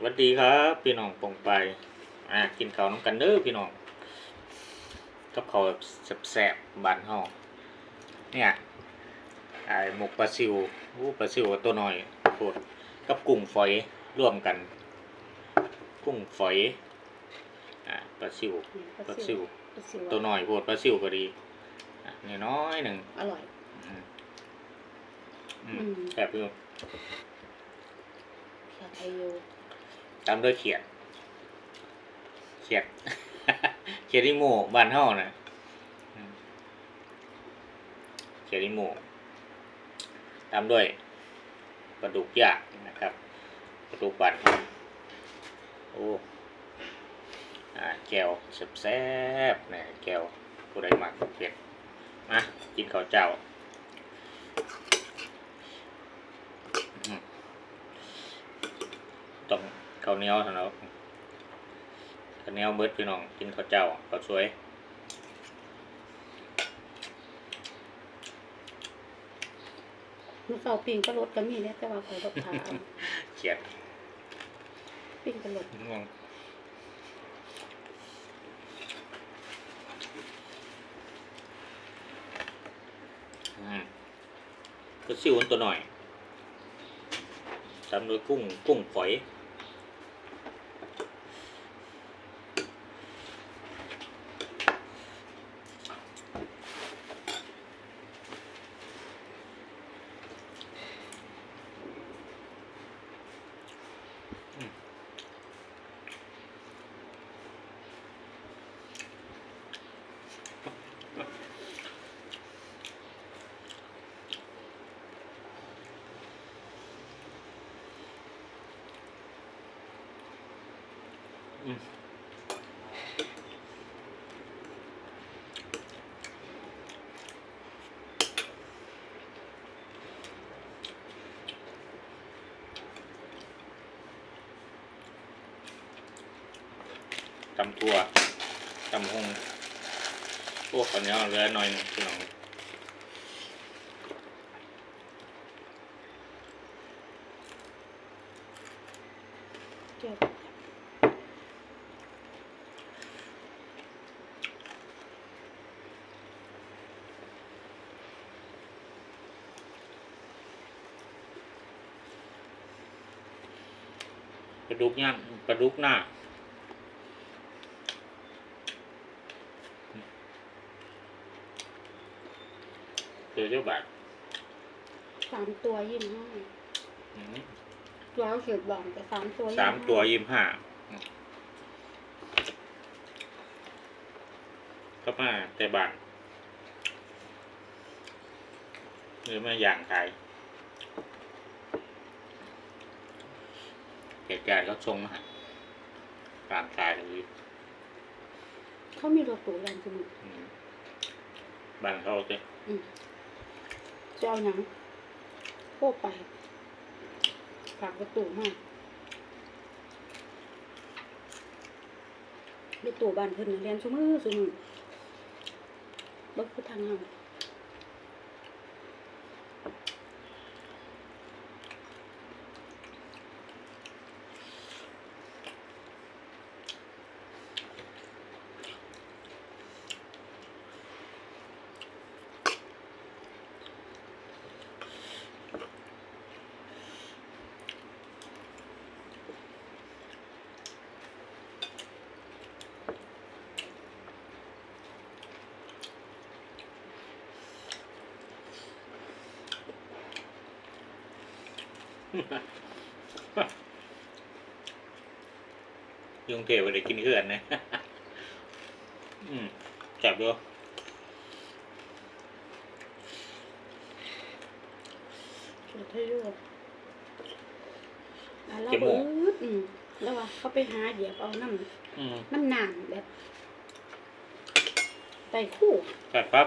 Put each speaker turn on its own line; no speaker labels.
สวัสดีครับพี่น้องปองไปอ่ากินข้าวน้ำกันเด้อพี่น้องกับข้าวแบบแซ่บๆบานเฮาเนี่ยไอ้หมกปลาซิวอู้ปลาซิวตัวน้อยโคตรกับกุ้งฝอยร่วมกัน กุ้งฝอยอ่าปลาซิวปลาซิว
ปลาซิว
ตัวน้อยโคตรปลาซิวก็ดีอะนี่น้อยหนึ่ง
อร่อย
อืมอื
อื
ม
ม
แซ่บอยู่
เขียวไทยโย
ตามด้วยเขียด เขียด เขียดอีโม่บ้านเฮานะเขียดอีโม่ตามด้วยปลาดุกย่างนะครับปลาดุกบานโอ้อ่าแก้วแซ่บๆนะแก้วผู้ใดมักเผ็ดมากินข้าวเจ้าอืมต้อง ข้าวเหนียวสำหรับข้าวเหนียวเบิดพี่น้องกินข้าวเจ้าข้าวสวย
มื้อเช้าปิ้งก็รสก็มีเนี่ยแต่ว่าข่อยบ่ทาน
เขียด
ปิ้งก็รส
ง่วงอืมก็ซิวมันตัวหน่อยตามด้วยกุ้งกุ้งฝอย ตำทั่วตำหงพวกคนนี้เหลือหน่อยหนึ่งพี่น้อง
เกี่ย
ปลาดุกย่างปลาดุกหน้าเจอเจ้าบาท
สามตัวยี่สิบห้า
อืม
ตัวเอาเขียดบางแต่สามตัว
สามตัวยี่สิบห้าก็มาแต่บาทหรือมาอย่างไทย เหตุการณ์ก็ชงมาให้ตามตายเลย
เขามีรถตู้แรงจัง
อืมบ้านเขาเจ้
อืมจะเอาหยังโคไปฝากรถตู้มารถตู้บ้านเพิ่นน่ะเรียนซุมื้อซุมื้อบ่คือทางเฮา
ยุงเทพไปได้กินเพื่อนนะอืมจับดู
เขียดไทยโยอะเราเบิดอืมแล้วว่าเขาไปหาเหยียบเอาน้ำ
อืม
น้ำหนามแบบไต่คู่
จัดปั๊บ